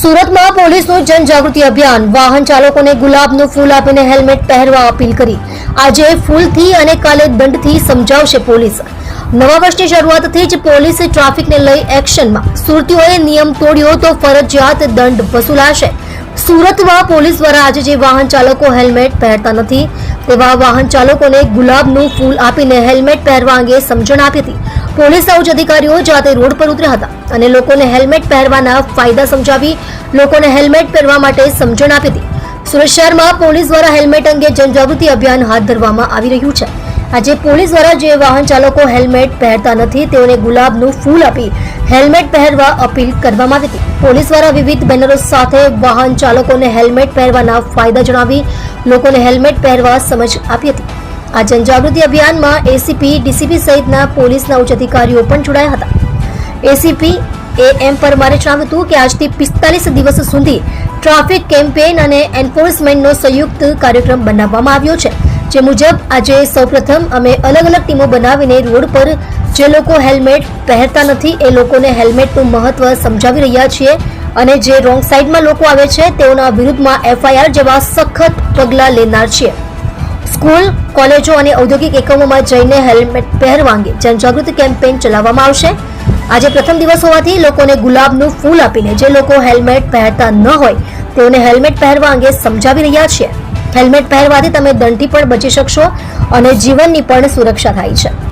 સુરતમાં પોલીસનું જનજાગૃતિ અભિયાન. વાહન ચાલકોને ગુલાબનું ફૂલ આપીને હેલ્મેટ પહેરવા અપીલ કરી. આજે ફૂલથી અને કાલે દંડથી સમજાવશે પોલીસ. નવા વર્ષની શરૂઆતથી જ પોલીસ ટ્રાફિકને લઈ એક્શનમાં. સુરતીઓએ નિયમ તોડ્યો તો ફરજિયાત દંડ વસૂલાશે. સુરતમાં પોલીસ દ્વારા આજે જે વાહન ચાલકો હેલ્મેટ પહેરતા નથી, તેવા વાહન ચાલકોને ગુલાબનું ફૂલ આપીને હેલ્મેટ પહેરવા અંગે સમજણ આપી હતી. પોલીસ ઉચ્ચ અધિકારીઓ જાતે રોડ પર ઉતર્યા હતા અને લોકોને હેલ્મેટ પહેરવાના ફાયદા સમજાવી લોકોને હેલ્મેટ પહેરવા માટે સમજણ આપી હતી. સુરત શહેરમાં પોલીસ દ્વારા હેલ્મેટ અંગે જનજાગૃતિ અભિયાન હાથ ધરવામાં આવી રહ્યું છે. આજે પોલીસ દ્વારા જે વાહન ચાલકો હેલ્મેટ પહેરતા નથી, તેઓને ગુલાબનું ફૂલ આપી હેલ્મેટ પહેરવા અપીલ કરવામાં આવી હતી. પોલીસ દ્વારા વિવિધ બેનરો સાથે વાહન ચાલકોને હેલ્મેટ પહેરવાના ફાયદા જણાવી લોકોને હેલ્મેટ પહેરવા સમજ આપી હતી. આ જનજાગૃતિ અભિયાનમાં એસીપી ડીસીપી સહિતના પોલીસના ઉચ્ચ અધિકારીઓ પણ જોડાયા હતા. એસીપી એ એમ પરમારે જણાવ્યું હતું કે આજથી પિસ્તાલીસ દિવસ સુધી ટ્રાફિક કેમ્પેઇન અને એન્ફોર્સમેન્ટનો સંયુક્ત કાર્યક્રમ બનાવવામાં આવ્યો છે. જે મુજબ આજે સૌપ્રથમ અમે અલગ અલગ ટીમો બનાવીને રોડ પર જે લોકો હેલ્મેટ પહેરતા નથી, એ લોકોને હેલ્મેટનું મહત્વ સમજાવી રહ્યા છીએ અને જે રોંગ સાઈડમાં લોકો આવે છે, તેઓના વિરુદ્ધમાં એફઆઈઆર જેવા સખત પગલાં લેનાર છીએ સ્કૂલ, કોલેજો અને ઔદ્યોગિક એકમોમાં જઈને હેલ્મેટ પહેરવા અંગે જનજાગૃતિ કેમ્પેઇન ચલાવવામાં આવશે. આજે પ્રથમ દિવસ હોવાથી લોકોને ગુલાબનું ફૂલ આપીને જે લોકો હેલ્મેટ પહેરતા ન હોય, તેઓને હેલ્મેટ પહેરવા અંગે સમજાવી રહ્યા છીએ. હેલ્મેટ પહેરવાથી તમે દંડથી પણ બચી શકશો અને જીવનની પણ સુરક્ષા થાય છે.